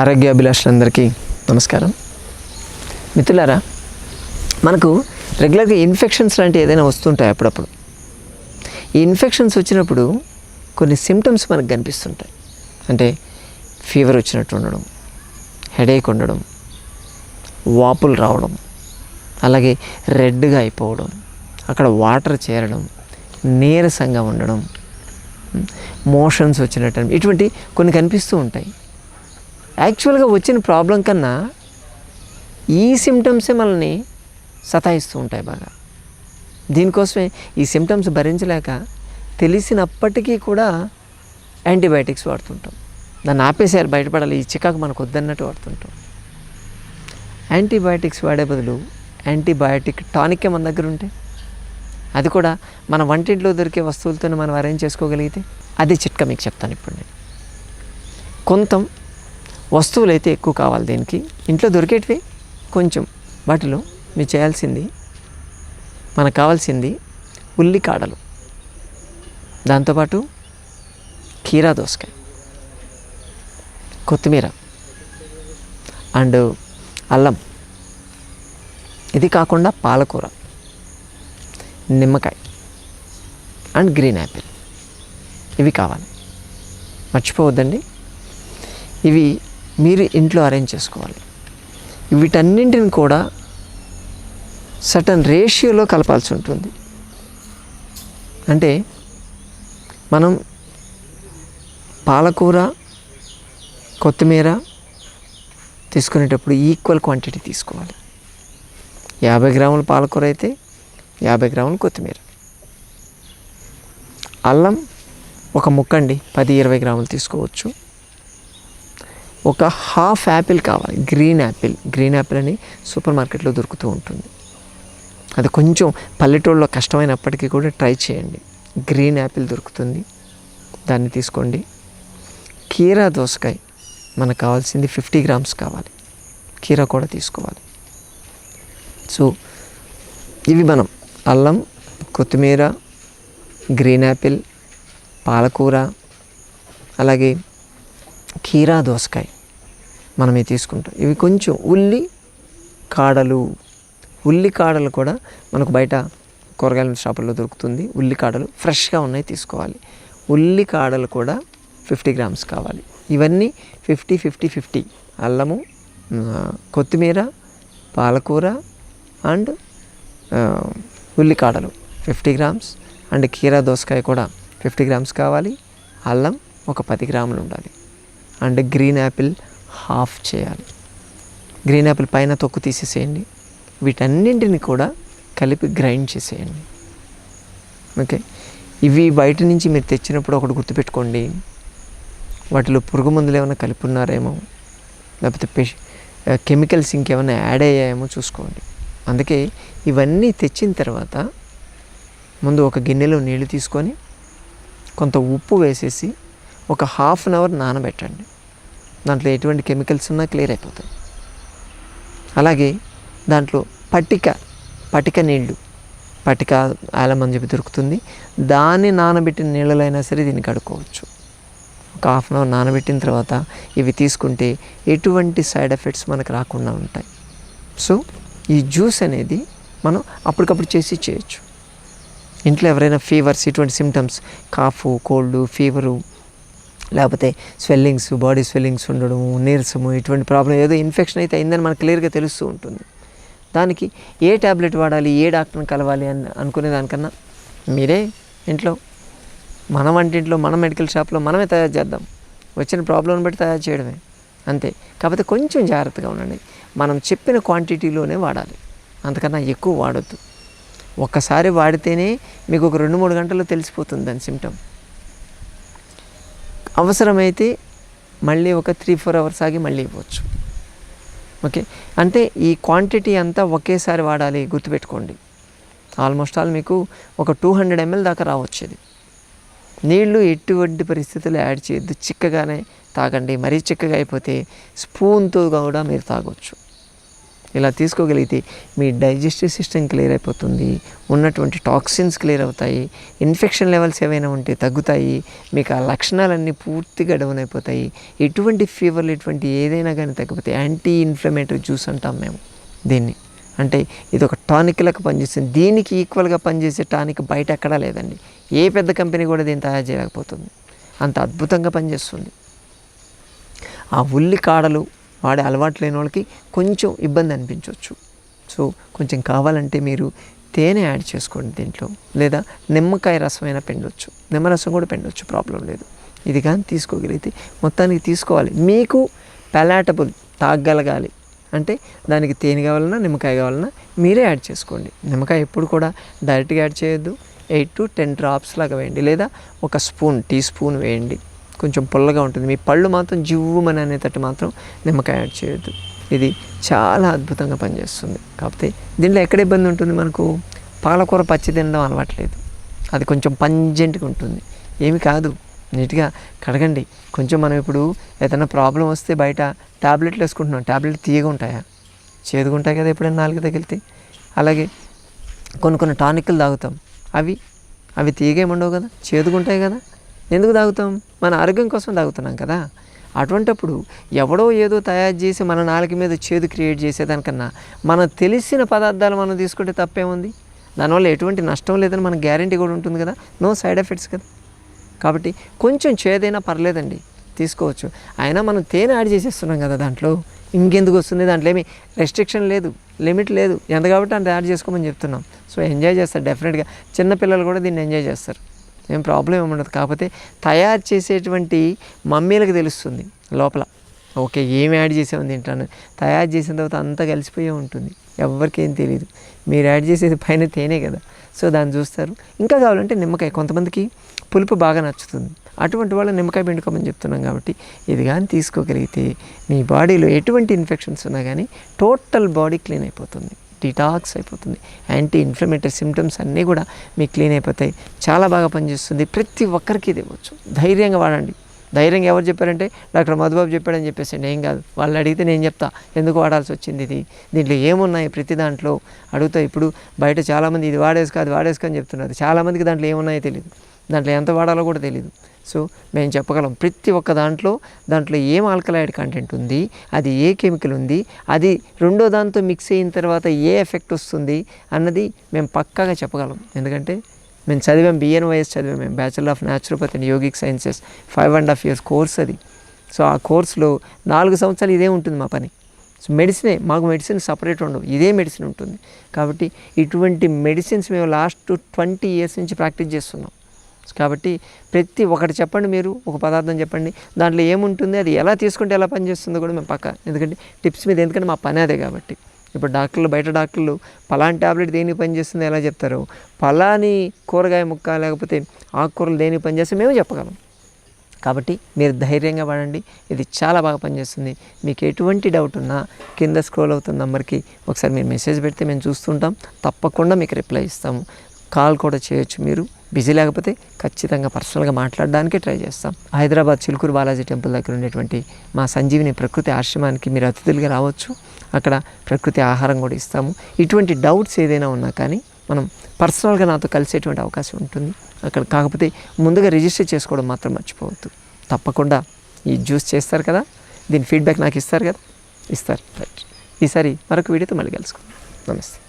ఆరోగ్యాభిలాషులందరికీ నమస్కారం. మిత్రులారా మనకు రెగ్యులర్గా ఇన్ఫెక్షన్స్ లాంటివి ఏదైనా వస్తుంటాయి అప్పుడప్పుడు? ఈ ఇన్ఫెక్షన్స్ వచ్చినప్పుడు కొన్ని సిమ్టమ్స్ మనకు కనిపిస్తుంటాయి. అంటే ఫీవర్ వచ్చినట్టు ఉండడం హెడేక్ ఉండడం వాపులు రావడం అలాగే రెడ్గా అయిపోవడం అక్కడ వాటర్ చేరడం నీరసంగా ఉండడం మోషన్స్ వచ్చినట్టు ఇటువంటి కొన్ని కనిపిస్తూ ఉంటాయి. యాక్చువల్గా వచ్చిన ప్రాబ్లం కన్నా ఈ సిమ్టమ్సే మనల్ని సతాయిస్తూ ఉంటాయి బాగా. దీనికోసమే ఈ సిమ్టమ్స్ భరించలేక తెలిసినప్పటికీ కూడా యాంటీబయాటిక్స్ వాడుతుంటాం. దాన్ని ఆపేసారు బయటపడాలి ఈ చికాకు మనకు వద్దన్నట్టు వాడుతుంటాం. యాంటీబయాటిక్స్ వాడే బదులు యాంటీబయాటిక్ టానికే మన దగ్గర ఉంటే అది కూడా మన వంటింట్లో దొరికే వస్తువులతో మనం అరేంజ్ చేసుకోగలిగితే అదే చిట్కా మీకు చెప్తాను ఇప్పుడు నేను. కొంత వస్తువులు అయితే ఎక్కువ కావాలి దీనికి. ఇంట్లో దొరికేటివి కొంచెం. వాటిలో మీరు చేయాల్సింది మనకు కావాల్సింది ఉల్లి కాడలు దాంతోపాటు కీరా దోసకాయ కొత్తిమీర అండ్ అల్లం. ఇది కాకుండా పాలకూర నిమ్మకాయ అండ్ గ్రీన్ యాపిల్. ఇవి కావాలి. మర్చిపోవద్దండి. ఇవి మీరు ఇంట్లో అరేంజ్ చేసుకోవాలి. వీటన్నింటిని కూడా సటన్ రేషియోలో కలపాల్సి ఉంటుంది. అంటే మనం పాలకూర కొత్తిమీర తీసుకునేటప్పుడు ఈక్వల్ క్వాంటిటీ తీసుకోవాలి. యాభై గ్రాముల పాలకూర అయితే యాభై గ్రాములు కొత్తిమీర. అల్లం ఒక ముక్కండి పది ఇరవై గ్రాములు తీసుకోవచ్చు. ఒక హాఫ్ యాపిల్ కావాలి. గ్రీన్ యాపిల్ గ్రీన్ యాపిల్ అని సూపర్ మార్కెట్లో దొరుకుతూ ఉంటుంది. అది కొంచెం పల్లెటూళ్ళలో కష్టమైనప్పటికీ కూడా ట్రై చేయండి. గ్రీన్ యాపిల్ దొరుకుతుంది. దాన్ని తీసుకోండి. కీరా దోసకాయ మనకు కావాల్సింది ఫిఫ్టీ గ్రామ్స్ కావాలి. కీరా కూడా తీసుకోవాలి. సో ఇవి మనం అల్లం కొత్తిమీర గ్రీన్ యాపిల్ పాలకూర అలాగే కీరా దోసకాయ మనం ఇవి తీసుకుంటాం. ఇవి కొంచెం ఉల్లి కాడలు. ఉల్లి కాడలు కూడా మనకు బయట కూరగాయల షాపుల్లో దొరుకుతుంది. ఉల్లి కాడలు ఫ్రెష్గా ఉన్నాయి తీసుకోవాలి. ఉల్లి కాడలు కూడా ఫిఫ్టీ గ్రామ్స్ కావాలి. ఇవన్నీ ఫిఫ్టీ ఫిఫ్టీ ఫిఫ్టీ. అల్లము కొత్తిమీర పాలకూర అండ్ ఉల్లికాడలు ఫిఫ్టీ గ్రామ్స్. అండ్ కీరా దోసకాయ కూడా ఫిఫ్టీ గ్రామ్స్ కావాలి. అల్లం ఒక పది గ్రాములు ఉండాలి. అండ్ గ్రీన్ యాపిల్ హాఫ్ చేయాలి. గ్రీన్ యాపిల్ పైన తొక్కు తీసేసేయండి. వీటన్నింటిని కూడా కలిపి గ్రైండ్ చేసేయండి. ఓకే? ఇవి బయట నుంచి మీరు తెచ్చినప్పుడు ఒకటి గుర్తుపెట్టుకోండి. వాటిలో పురుగు మందులు ఏమైనా కలిపి ఉన్నారేమో లేకపోతే పెష్ కెమికల్స్ ఇంకేమైనా యాడ్ అయ్యాయేమో చూసుకోండి. అందుకే ఇవన్నీ తెచ్చిన తర్వాత ముందు ఒక గిన్నెలో నీళ్ళు తీసుకొని కొంత ఉప్పు వేసేసి ఒక హాఫ్ అన్ అవర్ నానబెట్టండి. దాంట్లో ఎటువంటి కెమికల్స్ ఉన్నా క్లియర్ అయిపోతాయి. అలాగే దాంట్లో పట్టిక పటిక నీళ్ళు పటిక ఆలం అని చెప్పి దొరుకుతుంది. దాన్ని నానబెట్టిన నీళ్ళలైనా సరే దీన్ని కడుక్కోవచ్చు. ఒక హాఫ్ అన్ అవర్ నానబెట్టిన తర్వాత ఇవి తీసుకుంటే ఎటువంటి సైడ్ ఎఫెక్ట్స్ మనకు రాకుండా ఉంటాయి. సో ఈ జ్యూస్ అనేది మనం అప్పటికప్పుడు చేసి చేయొచ్చు. ఇంట్లో ఎవరైనా ఫీవర్స్ ఇటువంటి సిమ్టమ్స్ కాఫ్ కోల్డ్ ఫీవరు లేకపోతే స్వెల్లింగ్స్ బాడీ స్వెల్లింగ్స్ ఉండడము నీరసము ఇటువంటి ప్రాబ్లం ఏదో ఇన్ఫెక్షన్ అయితే అయిందని మనకు క్లియర్గా తెలుస్తూ ఉంటుంది. దానికి ఏ ట్యాబ్లెట్ వాడాలి ఏ డాక్టర్ని కలవాలి అని అనుకునే దానికన్నా మీరే ఇంట్లో మన వంటింట్లో మన మెడికల్ షాప్లో మనమే తయారు చేద్దాం. వచ్చిన ప్రాబ్లంని బట్టి తయారు చేయడమే అంతే. కాకపోతే కొంచెం జాగ్రత్తగా ఉండండి. మనం చెప్పిన క్వాంటిటీలోనే వాడాలి. అంతకన్నా ఎక్కువ వాడొద్దు. ఒక్కసారి వాడితేనే మీకు ఒక రెండు మూడు గంటల్లో తెలిసిపోతుంది దాని సిమ్టమ్ అవసరమైతే మళ్ళీ ఒక త్రీ ఫోర్ అవర్స్ ఆగి మళ్ళీ ఇవ్వచ్చు. ఓకే అంటే ఈ క్వాంటిటీ అంతా ఒకేసారి వాడాలి గుర్తుపెట్టుకోండి. ఆల్మోస్ట్ ఆల్ మీకు ఒక టూ హండ్రెడ్ ఎంఎల్ దాకా రావచ్చు ఇది నీళ్ళు ఎటువంటి పరిస్థితుల్లో యాడ్ చేయొద్దు. చిక్కగానే తాగండి. మరీ చిక్కగా అయిపోతే స్పూన్తో కూడా మీరు తాగొచ్చు. ఇలా తీసుకోగలిగితే మీ డైజెస్టివ్ సిస్టమ్ క్లియర్ అయిపోతుంది. ఉన్నటువంటి టాక్సిన్స్ క్లియర్ అవుతాయి. ఇన్ఫెక్షన్ లెవెల్స్ ఏవైనా ఉంటే తగ్గుతాయి. మీకు ఆ లక్షణాలన్నీ పూర్తిగా డౌన్ అయిపోతాయి. ఎటువంటి ఫీవర్లు ఎటువంటి ఏదైనా కానీ తగ్గిపోతాయి. యాంటీ ఇన్ఫ్లమేటరీ జ్యూస్ అంటాం మేము దీన్ని. అంటే ఇది ఒక టానిక్ లాగా పనిచేస్తుంది. దీనికి ఈక్వల్గా పనిచేసే టానిక్ బయట ఎక్కడా లేదండి. ఏ పెద్ద కంపెనీ కూడా దీన్ని తయారు చేయలేకపోతుంది. అంత అద్భుతంగా పనిచేస్తుంది. ఆ ఉల్లి కాడలు వాడే అలవాటు లేని వాళ్ళకి కొంచెం ఇబ్బంది అనిపించవచ్చు. సో కొంచెం కావాలంటే మీరు తేనె యాడ్ చేసుకోండి దీంట్లో. లేదా నిమ్మకాయ రసం అయినా పెండొచ్చు. నిమ్మరసం కూడా పెండొచ్చు ప్రాబ్లం లేదు. ఇది కానీ తీసుకోగలిగితే మొత్తానికి తీసుకోవాలి. మీకు పెలాటబుల్ తాగగలగాలి. అంటే దానికి తేనె కావాలన్నా నిమ్మకాయ కావాలన్నా మీరే యాడ్ చేసుకోండి. నిమ్మకాయ ఎప్పుడు కూడా డైరెక్ట్గా యాడ్ చేయొద్దు. ఎయిట్ టు టెన్ డ్రాప్స్ లాగా వేయండి. లేదా ఒక స్పూన్ టీ స్పూన్ వేయండి. కొంచెం పుల్లగా ఉంటుంది. మీ పళ్ళు మాత్రం జివ్వుమని అనేటట్టు మాత్రం నిమ్మకాయ యాడ్ చేయొద్దు. ఇది చాలా అద్భుతంగా పనిచేస్తుంది. కాకపోతే దీంట్లో ఎక్కడ ఇబ్బంది ఉంటుంది మనకు? పాలకూర పచ్చి తినడం అలవాట్లేదు. అది కొంచెం పంజెంట్గా ఉంటుంది. ఏమి కాదు. నీట్గా కడగండి. కొంచెం మనం ఇప్పుడు ఏదైనా ప్రాబ్లం వస్తే బయట ట్యాబ్లెట్లు వేసుకుంటున్నాం. ట్యాబ్లెట్ తీయగా ఉంటాయా? చేదుగా ఉంటాయి కదా ఎప్పుడైనా నాలుగు తగిలితే? అలాగే కొన్ని కొన్ని టానిక్లు తాగుతాం. అవి? అవి తీగేముండవు కదా? చేదుగుంటాయి కదా? ఎందుకు తాగుతాం? మన ఆరోగ్యం కోసం తాగుతున్నాం కదా. అటువంటప్పుడు ఎవడో ఏదో తయారు చేసి మన నాలుక మీద చేదు క్రియేట్ చేసేదానికన్నా మనం తెలిసిన పదార్థాలు మనం తీసుకుంటే తప్పేముంది? దానివల్ల ఎటువంటి నష్టం లేదని మన గ్యారంటీ కూడా ఉంటుంది కదా. నో సైడ్ ఎఫెక్ట్స్ కదా. కాబట్టి కొంచెం చేదైనా పర్లేదండి. తీసుకోవచ్చు. అయినా మనం తేనె యాడ్ చేసేస్తున్నాం కదా దాంట్లో. ఇంకెందుకు వస్తుంది? దాంట్లో ఏమి రెస్ట్రిక్షన్ లేదు. లిమిట్ లేదు. ఎంత కాబట్టి అంత యాడ్ చేసుకోమని చెప్తున్నాం. సో ఎంజాయ్ చేస్తారు. డెఫినెట్గా చిన్నపిల్లలు కూడా దీన్ని ఎంజాయ్ చేస్తారు. ఏం ప్రాబ్లం ఏమి ఉండదు. కాకపోతే తయారు చేసేటువంటి మమ్మీలకు తెలుస్తుంది లోపల. ఓకే ఏం యాడ్ చేసాము తింటాను. తయారు చేసిన తర్వాత అంతా కలిసిపోయే ఉంటుంది. ఎవరికి ఏం తెలియదు మీరు యాడ్ చేసేది పైన తేనే కదా. సో దాన్ని చూస్తారు. ఇంకా కావాలంటే నిమ్మకాయ. కొంతమందికి పులుపు బాగా నచ్చుతుంది. అటువంటి వాళ్ళు నిమ్మకాయ పిండుకోమని చెప్తున్నాం కాబట్టి ఇది కానీ తీసుకోగలిగితే మీ బాడీలో ఎటువంటి ఇన్ఫెక్షన్స్ ఉన్నా కానీ టోటల్ బాడీ క్లీన్ అయిపోతుంది. డిటాక్స్ అయిపోతుంది. యాంటీ ఇన్ఫ్లమేటరీ సిమ్టమ్స్ అన్నీ కూడా మీకు క్లీన్ అయిపోతాయి. చాలా బాగా పనిచేస్తుంది. ప్రతి ఒక్కరికి ఇది ఇవ్వచ్చు. ధైర్యంగా వాడండి. ధైర్యంగా ఎవరు చెప్పారంటే డాక్టర్ మధుబాబు చెప్పాడని చెప్పేసి ఏం కాదు. వాళ్ళు అడిగితే నేను చెప్తా. ఎందుకు వాడాల్సి వచ్చింది ఇది? దీంట్లో ఏమున్నాయి ప్రతి దాంట్లో? అడుగుతా. ఇప్పుడు బయట చాలామంది ఇది వాడేసుకో అది వాడేసుకో అని చెప్తున్నారు. చాలామందికి దాంట్లో ఏమున్నాయో తెలియదు దాంట్లో ఎంత వాడాలో కూడా తెలియదు సో మేము చెప్పగలం. ప్రతి ఒక్క దాంట్లో దాంట్లో ఏం ఆల్కలాయిడ్ కంటెంట్ ఉంది అది ఏ కెమికల్ ఉంది అది రెండో దాంతో మిక్స్ అయిన తర్వాత ఏ ఎఫెక్ట్ వస్తుంది అన్నది మేము పక్కాగా చెప్పగలం. ఎందుకంటే మేము చదివాం బిఎన్వైఎస్ చదివాం మేము bachelor of naturopathy and yogic sciences five and half years course అది. సో ఆ కోర్సులో నాలుగు సంవత్సరాలు ఇదే ఉంటుంది మా పని. సో మెడిసినే మాకు మెడిసిన్ సపరేట్ ఉండవు ఇదే మెడిసిన్ ఉంటుంది. కాబట్టి ఇటువంటి మెడిసిన్స్ మేము లాస్ట్ ట్వంటీ ఇయర్స్ నుంచి ప్రాక్టీస్ చేస్తున్నాం. కాబట్టి ప్రతి ఒక్కటి చెప్పండి మీరు ఒక పదార్థం చెప్పండి. దాంట్లో ఏముంటుంది అది ఎలా తీసుకుంటే ఎలా పనిచేస్తుందో కూడా మేము పక్క ఎందుకంటే టిప్స్ మీద ఎందుకంటే మా పని అదే కాబట్టి. ఇప్పుడు డాక్టర్లు బయట డాక్టర్లు పలాని టాబ్లెట్ దేనికి పనిచేస్తుంది ఎలా చెప్తారు? పలాని కూరగాయ ముక్క లేకపోతే ఆకుకూరలు దేనికి పనిచేస్తే మేము చెప్పగలం. కాబట్టి మీరు ధైర్యంగా వాడండి ఇది చాలా బాగా పనిచేస్తుంది. మీకు ఎటువంటి డౌట్ ఉన్నా కింద స్క్రోల్ అవుతున్న నెంబర్కి ఒకసారి మీరు మెసేజ్ పెడితే మేము చూస్తుంటాం. తప్పకుండా మీకు రిప్లై ఇస్తాము. కాల్ కూడా చేయొచ్చు మీరు. బిజీ లేకపోతే ఖచ్చితంగా పర్సనల్గా మాట్లాడడానికి ట్రై చేస్తాం. హైదరాబాద్ చిలుకూరు బాలాజీ టెంపుల్ దగ్గర ఉండేటువంటి మా సంజీవిని ప్రకృతి ఆశ్రమానికి మీరు అతిథులుగా రావచ్చు. అక్కడ ప్రకృతి ఆహారం కూడా ఇస్తాము. ఇటువంటి డౌట్స్ ఏదైనా ఉన్నా కానీ మనం పర్సనల్గా నాతో కలిసేటువంటి అవకాశం ఉంటుంది. అక్కడ కాకపోతే ముందుగా రిజిస్టర్ చేసుకోవడం మాత్రం మర్చిపోవద్దు. తప్పకుండా ఈ జ్యూస్ చేస్తారు కదా దీని ఫీడ్బ్యాక్ నాకు ఇస్తారు కదా ఇస్తారు. రైట్. ఈసారి మరొక వీడియోతో మళ్ళీ కలుసుకుందాం. నమస్తే.